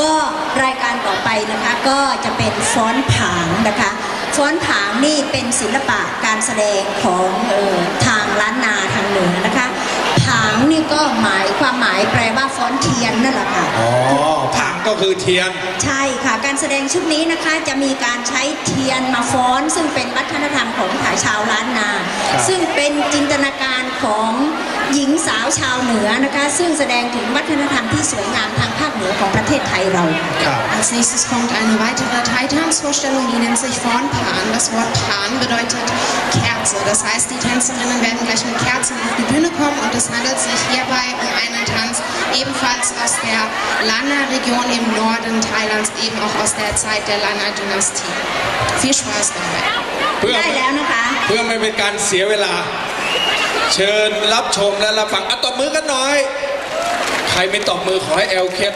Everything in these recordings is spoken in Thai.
ก็รายการต่อไปนะคะก็จะเป็นฟ้อนผางนะคะฟ้อนผางนี่เป็นศิลปะการแสดงของออทางล้านนาทางเหนือนะคะผางน ก็หมายความหมายแปลว่าฟ้อนเทียนนั่นแหละค่ะ อ๋อผังก็คือเทียน ใช่ค่ะ การแสดงชุดนี้นะคะจะมีการใช้เทียนมาฟ้อน ซึ่งเป็นวัฒนธรรมของขายชาวล้านนาครับซึ่งเป็นจินตนาการของหญิงสาวชาวเหนือนะคะ ซึ่งแสดงถึงวัฒนธรรมที่สวยงามทางภาคเหนือของประเทศไทยเราครับ Als nächstes kommt eine weitere Thai-Tanzvorstellung, die nennt sich Vornpan. Das Wort Pan bedeutet Kerze. Das heißt, die Tänzerinnen werden gleich mit Kerzen auf die Bühne kommen und es handelt sich hierbei um einen Tanz ebenfalls aus der Lana-Region im Norden Thailands, eben auch aus der Zeit der Lana-Dynastie. Viel Spaß dabei. เพื่อ ได้แล้วนะคะ เพื่อไม่เป็นการเสียเวลา เชิญรับชมและรับฟังอ่ะตบมือกันหน่อย ใครไม่ตบมือขอให้แอลเคส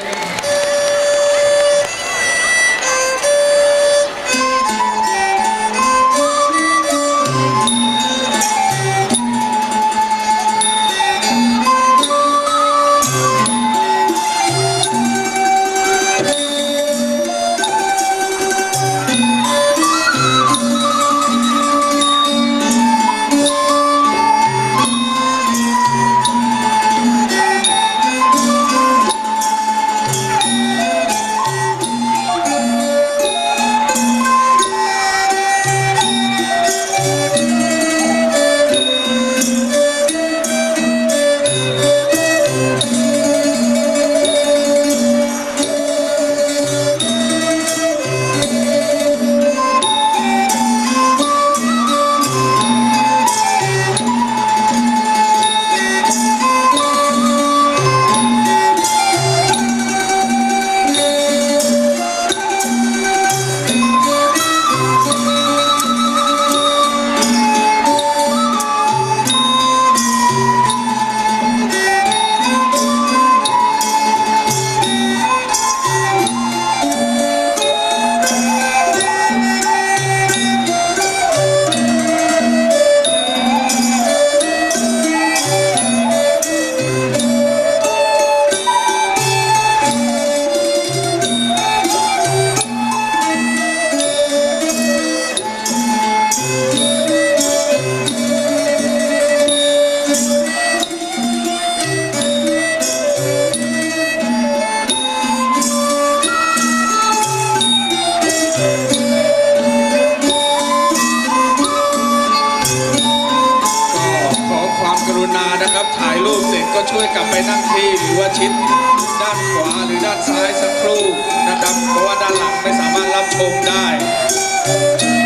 ด้านซ้ายสักครู่นะครับ เพราะว่าด้านหลังไม่สามารถรับชมได้